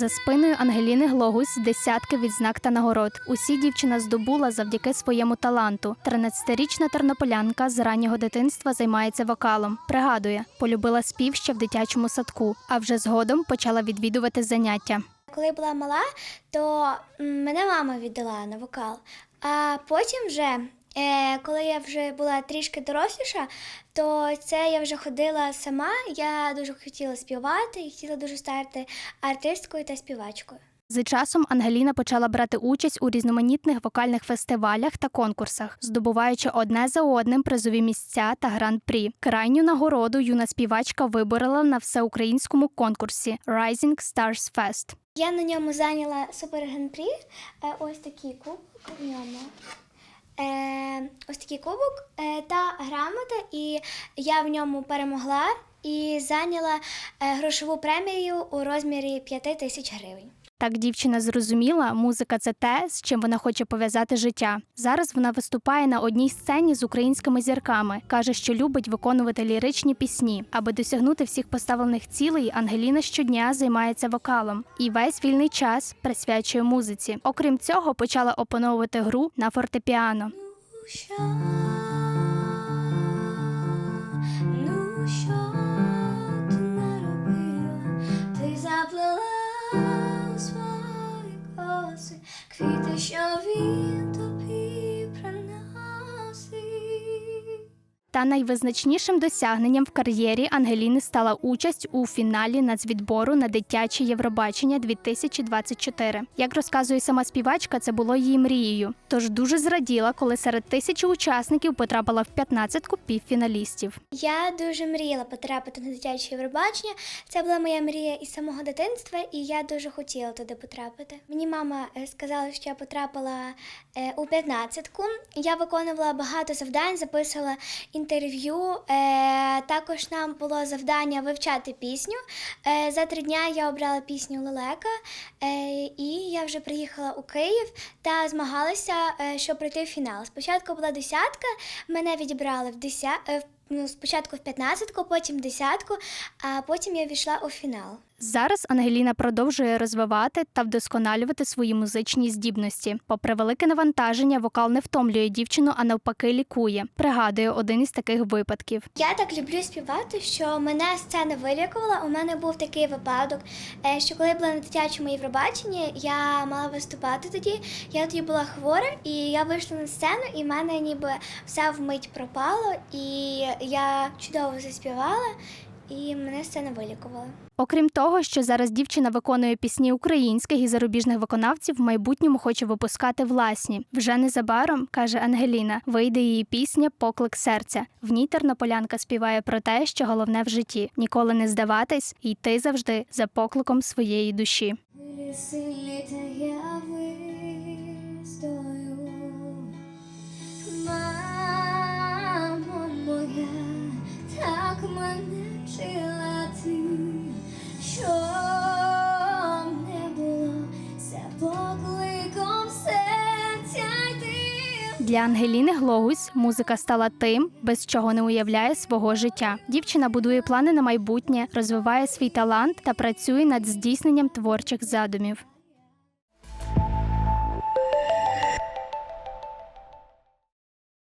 За спиною Ангеліни Глогусь десятки відзнак та нагород. Усі дівчина здобула завдяки своєму таланту. 13-річна тернополянка з раннього дитинства займається вокалом. Пригадує, полюбила спів ще в дитячому садку, а вже згодом почала відвідувати заняття. Коли була мала, то мене мама віддала на вокал. А потім вже, е, коли я вже була трішки доросліша, то це я вже ходила сама. Я дуже хотіла співати і хотіла дуже стати артисткою та співачкою. З часом Ангеліна почала брати участь у різноманітних вокальних фестивалях та конкурсах, здобуваючи одне за одним призові місця та гран-прі. Крайню нагороду юна співачка виборола на всеукраїнському конкурсі Rising Stars Fest. Я на ньому зайняла супер гран-прі. Е, ось такий кубок в ньому. Е, ось такий кубок е, та грамота, і я в ньому перемогла і зайняла е, грошову премію у розмірі 5 тисяч гривень. Так дівчина зрозуміла, музика це те, з чим вона хоче пов'язати життя. Зараз вона виступає на одній сцені з українськими зірками. каже, що любить виконувати ліричні пісні. Аби досягнути всіх поставлених цілей, Ангеліна щодня займається вокалом і весь вільний час присвячує музиці. Окрім цього, почала опановувати гру на фортепіано. Ну квіти, що Та найвизначнішим досягненням в кар'єрі Ангеліни стала участь у фіналі нацвідбору на дитяче Євробачення 2024. Як розказує сама співачка, це було її мрією. Тож дуже зраділа, коли серед тисячі учасників потрапила в 15 півфіналістів. Я дуже мріяла потрапити на дитяче Євробачення. Це була моя мрія із самого дитинства, і я дуже хотіла туди потрапити. Мені мама е, сказала, що я потрапила е, у 15-ку. Я виконувала багато завдань, записувала інтерв'ю. Е, також нам було завдання вивчати пісню. Е, за три дня я обрала пісню Лелека, е, і я вже приїхала у Київ та змагалася, щоб пройти в фінал. Спочатку була десятка, мене відібрали в десятку. Ну, спочатку в 15-ку, потім в десятку, а потім я війшла у фінал. Зараз Ангеліна продовжує розвивати та вдосконалювати свої музичні здібності. Попри велике навантаження, вокал не втомлює дівчину, а навпаки лікує. Пригадує один із таких випадків. Я так люблю співати, що мене сцена вилікувала. У мене був такий випадок, е, що коли я була на дитячому Євробаченні, я мала виступати тоді. Я тоді була хвора, і я вийшла на сцену, і в мене ніби все вмить пропало, і я чудово заспівала, і мене сцена вилікувала. Окрім того, що зараз дівчина виконує пісні українських і зарубіжних виконавців, в майбутньому хоче випускати власні. Вже незабаром, каже Ангеліна, вийде її пісня Поклик серця. В ній тернополянка співає про те, що головне в житті ніколи не здаватись і йти завжди за покликом своєї душі. Мамо моя, так мене вчила Для Ангеліни Глогусь музика стала тим, без чого не уявляє свого життя. Дівчина будує плани на майбутнє, розвиває свій талант та працює над здійсненням творчих задумів.